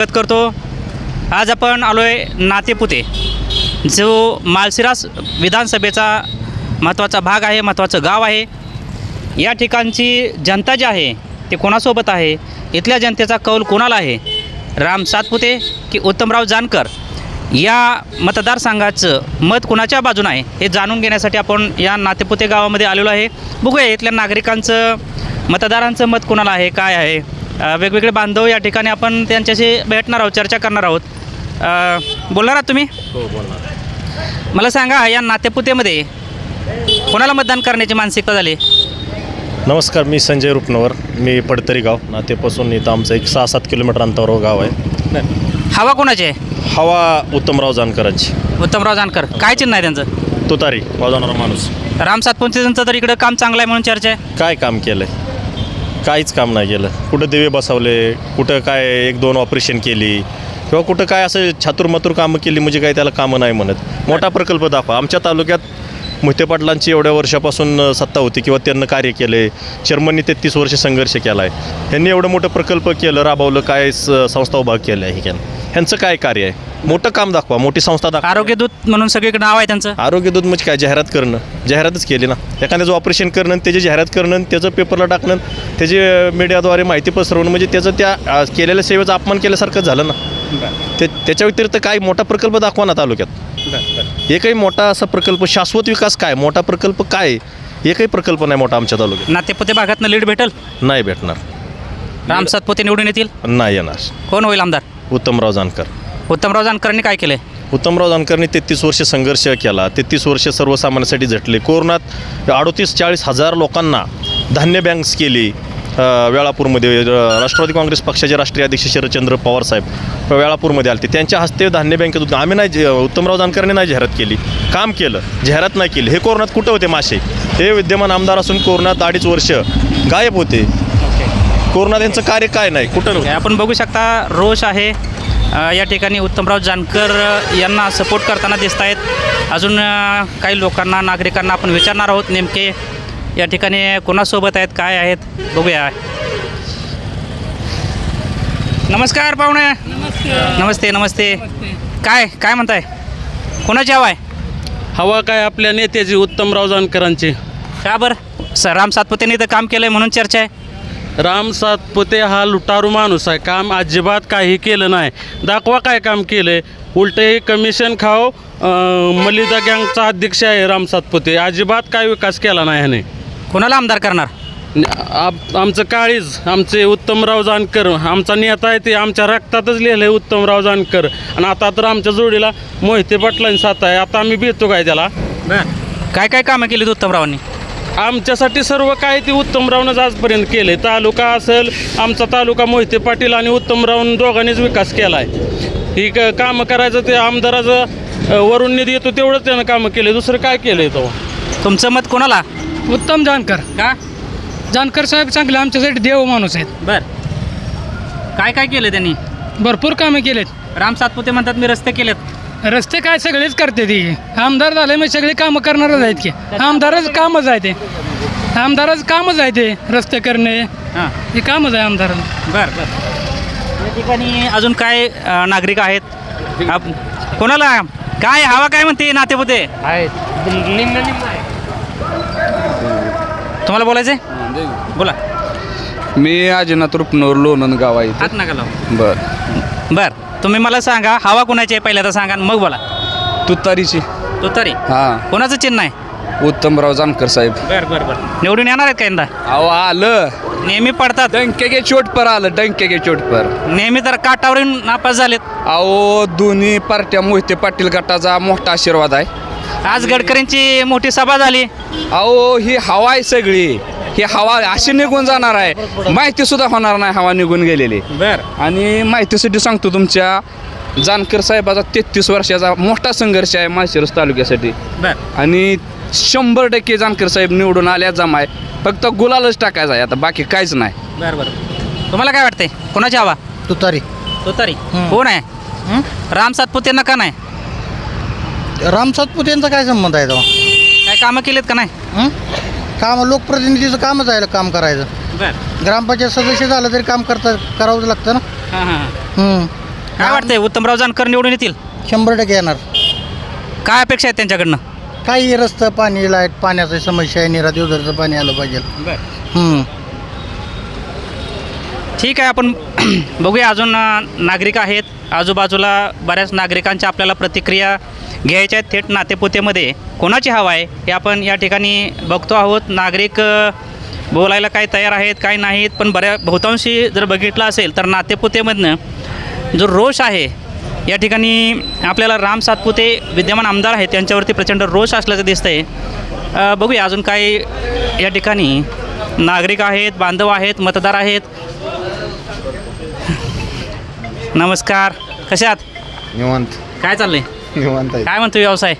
स्वागत करतो. आज आपण आलो आहे नातेपुते जो मालसिरास विधानसभेचा महत्त्वाचा भाग आहे महत्त्वाचं गाव आहे. या ठिकाणची जनता जी आहे ते कोणासोबत आहे? इथल्या जनतेचा कौल कोणाला आहे? राम सातपुते की उत्तमराव जानकर? या मतदारसंघाचं मत कुणाच्या बाजूनं आहे हे जाणून घेण्यासाठी आपण या नातेपुते गावामध्ये आलेलो आहे. बघूया इथल्या नागरिकांचं मतदारांचं मत कुणाला आहे काय आहे? वेगवेगळे बांधव या ठिकाणी आपण त्यांच्याशी भेटणार आहोत चर्चा करणार आहोत. बोलणार आहात तुम्ही? हो बोलणार. मला सांगा या नातेपुतेमध्ये कोणाला मतदान करण्याची मानसिकता झाली? नमस्कार मी संजय रुपनवर. मी पडतरी गाव. नातेपासून इथं आमचं एक सहा सात किलोमीटर अंतरावर गाव आहे. हवा कोणाची आहे? हवा उत्तमराव जानकरांची. उत्तमराव जानकर. काय चिन्ह आहे त्यांचं? तुतारी वाजवणारा माणूस. राम सातपुतेंचं तर इकडं काम चांगलं आहे म्हणून चर्चा आहे. काय काम केलं आहे काहीच काम नाही केलं. कुठं दिवे बसवले कुठं काय एक दोन ऑपरेशन केली किंवा कुठं काय असं छातुरमातूर कामं केली म्हणजे काय त्याला कामं नाही म्हणत. मोठा प्रकल्प दाखवा. आमच्या तालुक्यात मोहिते पाटलांची एवढ्या वर्षापासून सत्ता होती किंवा त्यांना कार्य केले चेअरमननी तेहतीस वर्ष संघर्ष केला आहे त्यांनी एवढं मोठं प्रकल्प केलं राबवलं काय स- संस्था उभा केल्या आहे ह्यानं ह्यांचं काय कार्य आहे? मोठं काम दाखवा मोठी संस्था दाखवा. आरोग्य दूत म्हणून सगळीकडे नाव आहे त्यांचं? आरोग्य दूत म्हणजे काय? जाहिरात करणं. जाहिरातच केली ना. एखाद्याचं ऑपरेशन करणं आणि त्याची जाहिरात करणं आणि त्याचं पेपरला टाकणं त्याची अ, मीडियाद्वारे माहिती पसरवणं म्हणजे त्याचं त्या अ, केलेल्या सेवेचा अपमान केल्यासारखं झालं ना. ते त्याच्या व्यतिरिक्त काय? मोठा प्रकल्प दाखवा ना तालुक्यात. एकही मोठा असा प्रकल्प शाश्वत विकास काय? मोठा प्रकल्प काय? एकही प्रकल्प नाही मोठा आमच्या तालुक्यात. नातेपुते भागातनं लीड भेटल? नाही भेटणार. राम सातपुते निवडून येतील? नाही येणार. कोण होईल आमदार? उत्तमराव जानकर. उत्तमराव जानकरांनी काय केलं उत्तमराव जानकरने तेहतीस वर्ष संघर्ष केला. तेहतीस वर्ष सर्वसामान्यांसाठी झटले. कोरोनात अडोतीस चाळीस हजार लोकांना धान्य बँक्स केली. वेळापूरमध्ये राष्ट्रवादी काँग्रेस पक्षाचे राष्ट्रीय अध्यक्ष शरदचंद्र पवार साहेब वेळापूरमध्ये आले त्यांच्या हस्ते धान्य बँकेत होते. आम्ही नाही जे- उत्तमराव जानकरने नाही जाहिरात केली. काम केलं. जाहिरात नाही केली. हे कोरोनात कुठं होते मासे? हे विद्यमान आमदार असून कोरोनात अडीच वर्ष गायब होते. कोरोनात यांचं कार्य काय नाही? कुठं आपण बघू शकता रोष आहे. अ, या ठिकाणी उत्तमराव जानकर अ, यांना सपोर्ट करताना दिसत आहेत अजून अ, काही लोकांना नागरिकांना आपण विचारणार आहोत नेमके या ठिकाणी कोणासोबत आहेत काय आहेत बघूया. नमस्कार पाहुणे. नमस्ते नमस्ते. काय काय म्हणताय? कोणाची हवा आहे? हवा काय आपल्या नेत्याची उत्तमराव जानकरांची. का बरं? स राम सातपुतेने इथं काम केलं आहे म्हणून चर्चा आहे. राम सातपुते हा लुटारू माणूस आहे. काम अजिबात काही केलं नाही. दाखवा काय काम केलं आहे उलटे हे कमिशन खाव अं, मलिदा गँगचा अध्यक्ष आहे राम सातपुते अजिबात काय विकास केला नाही ह्याने. कोणाला आमदार करणार? आप- आमचं काळीज आमचे उत्तमराव जानकर आमचा नेता आहे ते आमच्या रक्तातच लिहिलं आहे उत्तमराव जानकर. आणि आता तर आमच्या जोडीला मोहिते पाटलांनी साथ आहे. आता आम्ही भेटतो काय त्याला? काय काय कामं केलीत उत्तमरावांनी? आमच्यासाठी सर्व काय ते उत्तमरावनंच आजपर्यंत केले तालुका असेल आमचा तालुका मोहिते पाटील आणि उत्तमरावनं दोघांनीच विकास केला आहे ही क कामं करायचं ते आमदाराचं वरून निधी येतो तेवढंच त्यानं कामं केले दुसरं काय केलं तो? तुमचं मत कोणाला? उत्तम जानकर. का? जानकर साहेब चांगले आमच्यासाठी देव माणूस आहेत. बर. काय काय केलं त्यांनी? भरपूर कामे केलेत. राम सातपुते म्हणतात मी रस्ते केलेत. रस्ते काय सगळेच करते ती. आमदार झाले मग सगळे कामं करणारच आहेत की. आमदारच कामच आहे ते. आमदारच कामच आहे ते रस्ते करणे. हां. हे कामच आहे आमदार बर बर. या ठिकाणी अजून काय अ, नागरिक आहेत? आप- कोणाला? काय हवा काय म्हणते नातेपुते? तुम्हाला बोलायचंय? बोला. मी आजीनाथ रुपनवर लोणंद गाव आहे हात नका लावू. बर. बर. तुम्ही मला सांगा हवा कोणाची आहे पहिल्यांदा सांगा आणि मग बोला. तुतारीची. तो तरी हा. कोणाचं चिन्ह आहे? उत्तमराव जानकर साहेब. बर बर बर. निवडून येणार आहेत का यंदा? अहो आलं. नेहमी पडतात. डंके गे चोट पर आलं डंके गे चोट पर. नेहमी तर काटावरून नापास झालेत. अहो दोन्ही पार्ट्या मोहिते पाटील गटाचा मोठा आशीर्वाद आहे. आज गडकरींची मोठी सभा झाली. अहो ही हवा आहे सगळी. ही हवा अशी निघून जाणार आहे. माहिती सुद्धा होणार नाही हवा निघून गेलेली. बर. आणि माहितीसाठी सांगतो तुमच्या जानकर साहेबाचा तेहतीस वर्षाचा मोठा संघर्ष आहे माळशिरस तालुक्यासाठी. बर. आणि शंभर टक्के जानकर साहेब निवडून आल्या जमाय फक्त गुलालच टाकायचा आहे आता बाकी काहीच नाही. बर बर. तुम्हाला काय वाटतंय? कोणाची हवा? तुतारी. तो तरी कोण आहे? राम सातपुते नका नाही? राम सातपुतेंचा काय संबंध आहे तेव्हा? काय कामं केलेत का नाही? हं? काम लोकप्रतिनिधीचं कामच आहे काम करायचं. बर. ग्रामपंचायत सदस्य झालं तरी काम करता करावंच लागतं ना. हां हां हं. काय वाटतंय उत्तमराव जानकर निवडून येतील? शंभर टक्के येणार. काय अपेक्षा आहेत त्यांच्याकडनं? काही रस्ता पाणी लाइट पाण्याची समस्या आहे निरात उदरचं पाणी आलं पाहिजे. हम्म. ठीक आहे आपण बघूया. अजून अ, नागरिक आहेत. आजूबाजूला बऱ्याच नागरिकांच्या आपल्याला प्रतिक्रिया घ्यायच्या थेट नातेपुतेमध्ये कोणाची हवा आहे हे आपण या ठिकाणी बघतो आहोत. नागरिक बोलायला काय तयार आहेत काय नाहीत पण बऱ्या बहुतांशी जर बघितलं असेल तर नातेपुतेमधनं जो रोष आहे या ठिकाणी आपल्याला राम सातपुते विद्यमान आमदार आहेत त्यांच्यावरती प्रचंड रोष असल्याचं दिसतंय. अ, बघूया अजून काही या ठिकाणी नागरिक आहेत बांधव आहेत मतदार आहेत. नमस्कार. कशात निवांत. काय चाललंय? निवांत आहे काय म्हणतो व्यवसाय?